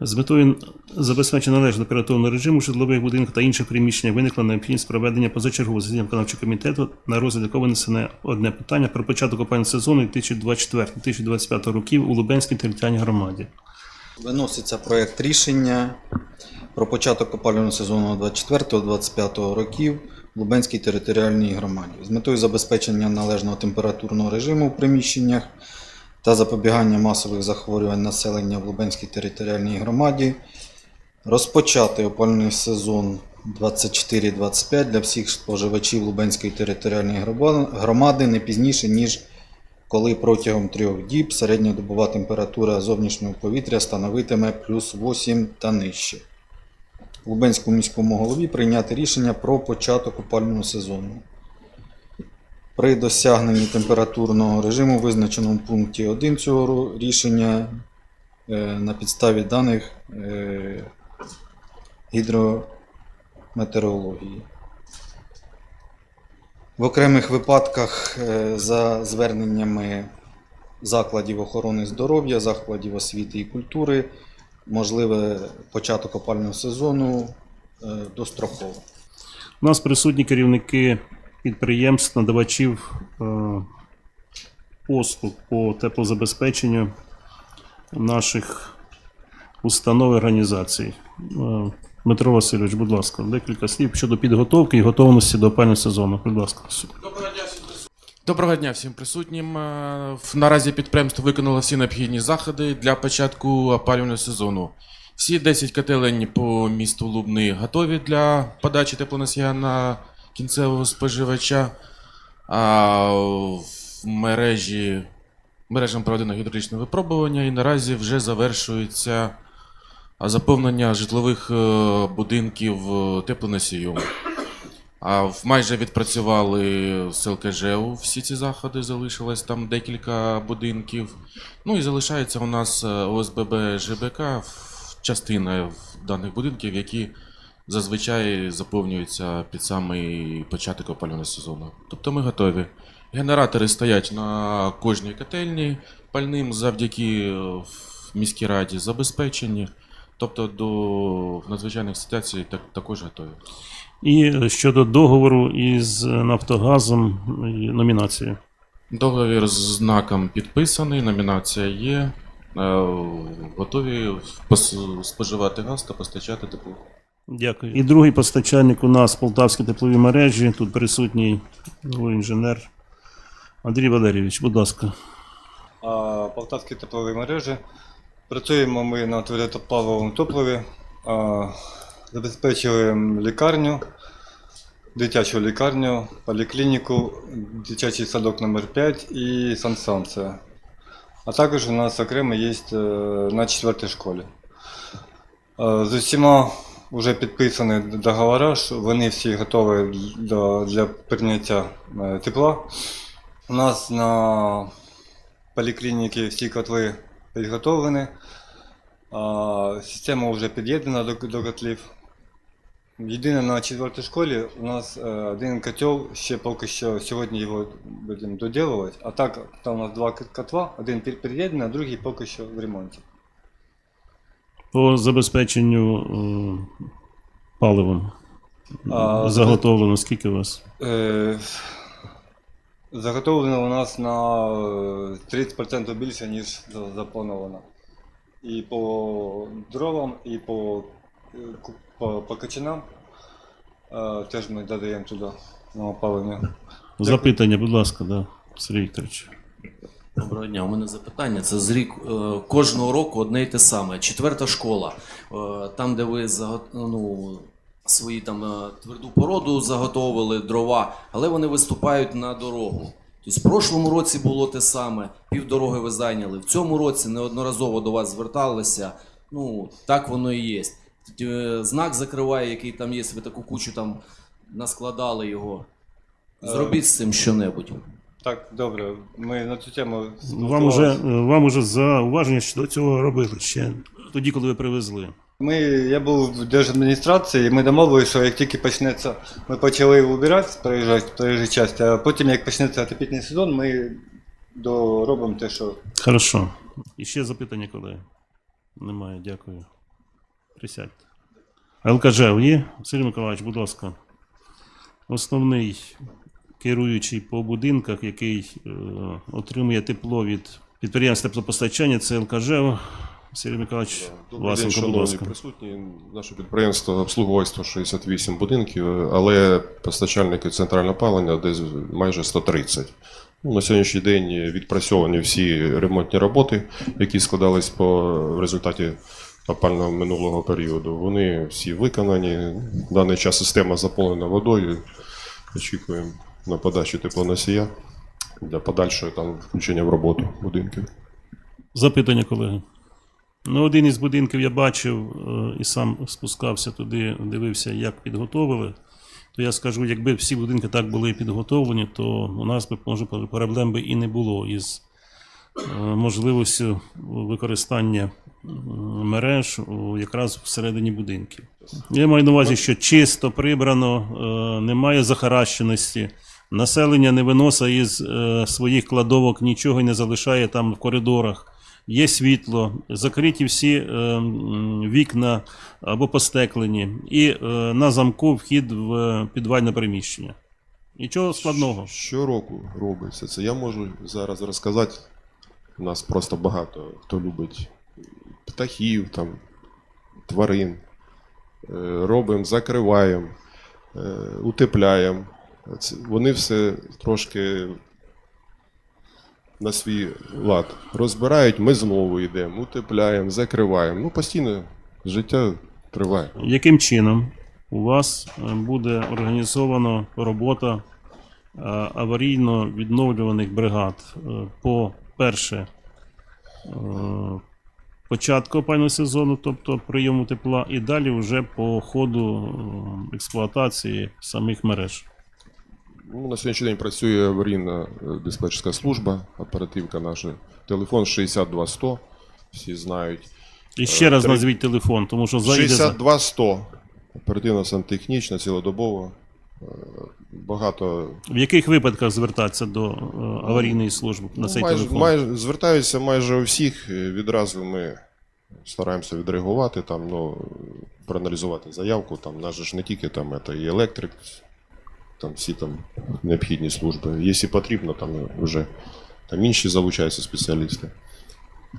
З метою забезпечення належного оперативного режиму житлових будинках та інших приміщеннях виникла необхідність проведення позачергового засідання виконавчого комітету, на розгляд якого винесене одне питання про початок опалювального сезону 2024-2025 років у Лубенській територіальній громаді. Виноситься проєкт рішення про початок опалювального сезону 24-25 років в Лубенській територіальній громаді з метою забезпечення належного температурного режиму в приміщеннях та запобігання масових захворювань населення в Лубенській територіальній громаді. Розпочати опалювальний сезон 24-25 для всіх споживачів Лубенської територіальної громади не пізніше, ніж коли протягом трьох діб середньодобова температура зовнішнього повітря становитиме плюс 8 та нижче. Лубенському міському голові прийняти рішення про початок опалювального сезону. При досягненні температурного режиму, визначеному в пункті 1 цього рішення, е, на підставі даних е, гідрометеорології. В окремих випадках е, за зверненнями закладів охорони здоров'я, закладів освіти і культури можливе початок опального сезону достроково. У нас присутні керівники підприємств, надавачів е, послуг по теплозабезпеченню наших установ і організацій. Е, Дмитро Васильович, будь ласка, декілька слів щодо підготовки і готовності до опального сезону. Будь ласка. Доброго дня всім присутнім. Е, Наразі підприємство виконало всі необхідні заходи для початку опалювального сезону. Всі 10 котелень по місту Лубни готові для подачі теплоносія на кінцевого споживача. А в мережі мережам проведено гідравлічне випробування і наразі вже завершується заповнення житлових е, будинків е, теплоносієм. А майже відпрацювали з ЛКЖУ всі ці заходи, залишилось там декілька будинків. Ну і залишається у нас е, ОСББ ЖБК, частина даних будинків, які зазвичай заповнюються під самий початок опалювального сезону. Тобто ми готові. Генератори стоять на кожній котельні пальним завдяки е, міській раді забезпечені. Тобто до надзвичайних ситуацій так, також готові. І щодо договору із Нафтогазом і номінації. Договір з знаком підписаний, номінація є. Е, Готові споживати газ та постачати тепло. Дякую. І другий постачальник у нас Полтавські теплові мережі. Тут присутній головний інженер Андрій Валерійович, будь ласка. А, Полтавські теплові мережі. Працюємо ми на твердопаливовому топливі. А, Забезпечили лікарню, дитячу лікарню, поліклініку, дитячий садок номер 5 і санстанція. А також у нас окремо є е, на четвертій школі. Е, З усіма вже підписані договори, що вони всі готові для, для прийняття е, тепла. У нас на поліклініки всі котли підготовлені. Система вже під'єднана до, до котлів. Єдине на четвертій школі у нас е, один котел, ще поки що сьогодні його будемо доділувати. А так, там у нас два котла, один під- під'єднаний, а другий поки що в ремонті. По забезпеченню е, паливом. А, Заготовлено, скільки у вас? Е, Заготовлено у нас на е, 30% більше, ніж за- заплановано. І по дровам, і по, е, ку- по, по качанам е, теж ми додаємо туди на опалення. Запитання, будь ласка, да, Сергій Вікторович. Доброго дня. У мене запитання. Це з рік е, кожного року одне й те саме. Четверта школа. Е, Там, де ви ну, свої там е, тверду породу заготовили, дрова, але вони виступають на дорогу. Тобто в прошлому році було те саме, півдороги ви зайняли. В цьому році неодноразово до вас зверталися. Ну, так воно і є. Знак закриває, який там є, ви таку кучу там наскладали його. Зробіть з цим що-небудь. Так, добре, ми на цю тему Вам уже, е, вам уже зауваження щодо цього робили ще тоді, коли ви привезли. Ми, я був в держадміністрації, і ми домовилися, що як тільки почнеться, ми почали убирати з проїжджої, проїжджої частини, а потім, як почнеться отопітний сезон, ми доробимо те, що Хорошо. І ще запитання, колеги? Немає, дякую. Присядьте. ЛКЖ є? Василь Миколаївич, будь ласка. Основний керуючий по будинках, який е, отримує тепло від підприємств теплопостачання, це ЛКЖ. Василь Миколаївич, Добрий день, шановні ласка. присутні. Наше підприємство обслуговує 168 будинків, але постачальники центрального опалення десь майже 130. Ну, на сьогоднішній день відпрацьовані всі ремонтні роботи, які складались по в результаті опального минулого періоду. Вони всі виконані. В даний час система заповнена водою. Очікуємо на подачу теплоносія для подальшого там включення в роботу будинків. Запитання, колеги. Ну, один із будинків я бачив е, і сам спускався туди, дивився, як підготовили. То я скажу, якби всі будинки так були підготовлені, то у нас би може проблем би і не було із е, можливістю використання мереж якраз всередині будинків. Я маю на увазі, що чисто прибрано, е, немає захаращеності. Населення не виносить із е, своїх кладовок нічого не залишає там в коридорах. Є світло, закриті всі е, вікна або постеклені, і е, на замку вхід в підвальне приміщення. Нічого складного. Щороку робиться це. Я можу зараз розказати. У нас просто багато хто любить птахів, там, тварин. Е, Робимо, закриваємо, е, утепляємо. Вони все трошки на свій лад розбирають, ми знову йдемо, утепляємо, закриваємо. Ну, постійно життя триває. Яким чином у вас е, буде організовано робота е, аварійно відновлюваних бригад е, по перше початку опального сезону, тобто прийому тепла, і далі вже по ходу експлуатації самих мереж? Ну, на сьогоднішній день працює аварійна е, диспетчерська служба, оперативка наша. Телефон 62100, всі знають. І ще раз Три- назвіть телефон, тому що зайде за... 62100. Оперативно сантехнічна, цілодобово. Е, Багато в яких випадках звертатися до е, аварійної служби на ну, цей майже, телефон? майже, звертаються майже у всіх. е, Відразу ми стараємося відреагувати, там, ну, проаналізувати заявку. Там, наже ж не тільки там, це і електрик, там всі там необхідні служби. Якщо потрібно, там вже там інші залучаються спеціалісти.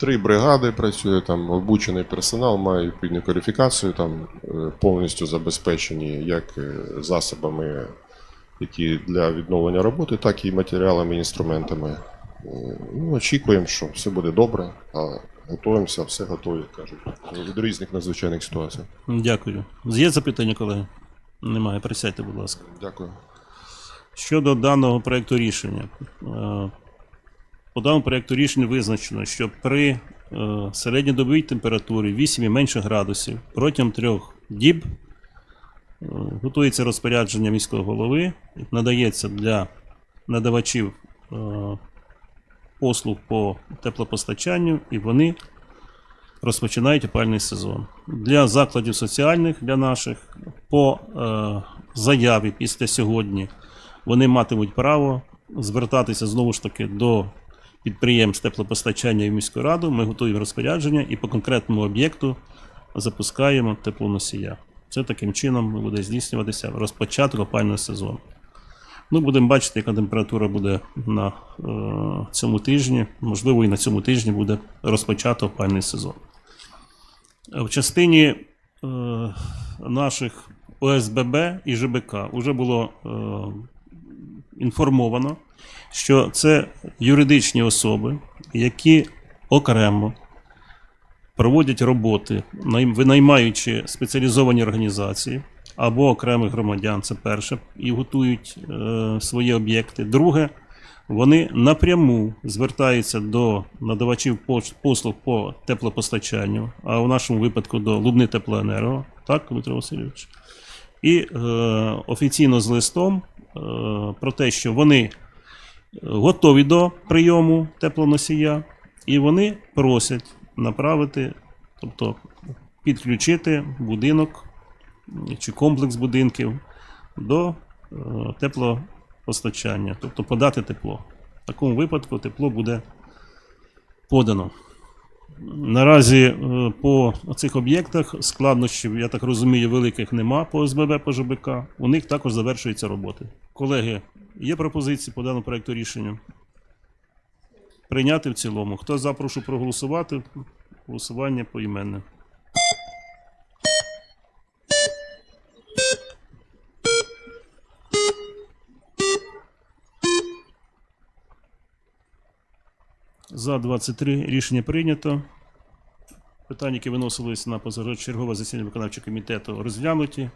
Три бригади працює, там обучений персонал, має відповідну кваліфікацію, там е, повністю забезпечені як е, засобами, які для відновлення роботи, так і матеріалами, інструментами. Е, Ну, очікуємо, що все буде добре, а готуємося, все готові, кажуть, від різних надзвичайних ситуацій. Дякую. Є запитання, колеги? Немає. Присядьте, будь ласка. Дякую. Щодо даного проєкту рішення, е, по даному проєкту рішення визначено, що при е, середньодобовій температурі 8 і менше градусів протягом трьох діб е, готується розпорядження міського голови, надається для надавачів послуг по теплопостачанню, і вони розпочинають опальний сезон. Для закладів соціальних, для наших, по е, заяві після сьогодні вони матимуть право звертатися знову ж таки до підприємств теплопостачання і міську раду. Ми готуємо розпорядження і по конкретному об'єкту запускаємо теплоносія. Це таким чином буде здійснюватися розпочаток опального сезону. Ну, будемо бачити, яка температура буде на е, цьому тижні. Можливо, і на цьому тижні буде розпочато опальний сезон. В частині е, наших ОСББ і ЖБК вже було е, інформовано, що це юридичні особи, які окремо проводять роботи, винаймаючи спеціалізовані організації або окремих громадян, це перше, і готують е, свої об'єкти. Друге, вони напряму звертаються до надавачів послуг по теплопостачанню, а в нашому випадку до Лубни Теплоенерго, так, Дмитро Васильович? І е, офіційно з листом е, про те, що вони готові до прийому теплоносія, і вони просять направити, тобто підключити будинок чи комплекс будинків до е, теплопостачання, тобто подати тепло. В такому випадку тепло буде подано. Наразі е, по цих об'єктах складнощів, я так розумію, великих нема по СББ по ЖБК. У них також завершуються роботи. Колеги, є пропозиції по даному проекту рішення? Прийняти в цілому. Хто за, прошу проголосувати. Голосування поіменне. За 23 рішення прийнято. Питання, які виносились на позачергове засідання виконавчого комітету, розглянуті.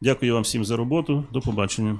Дякую вам всім за роботу. До побачення.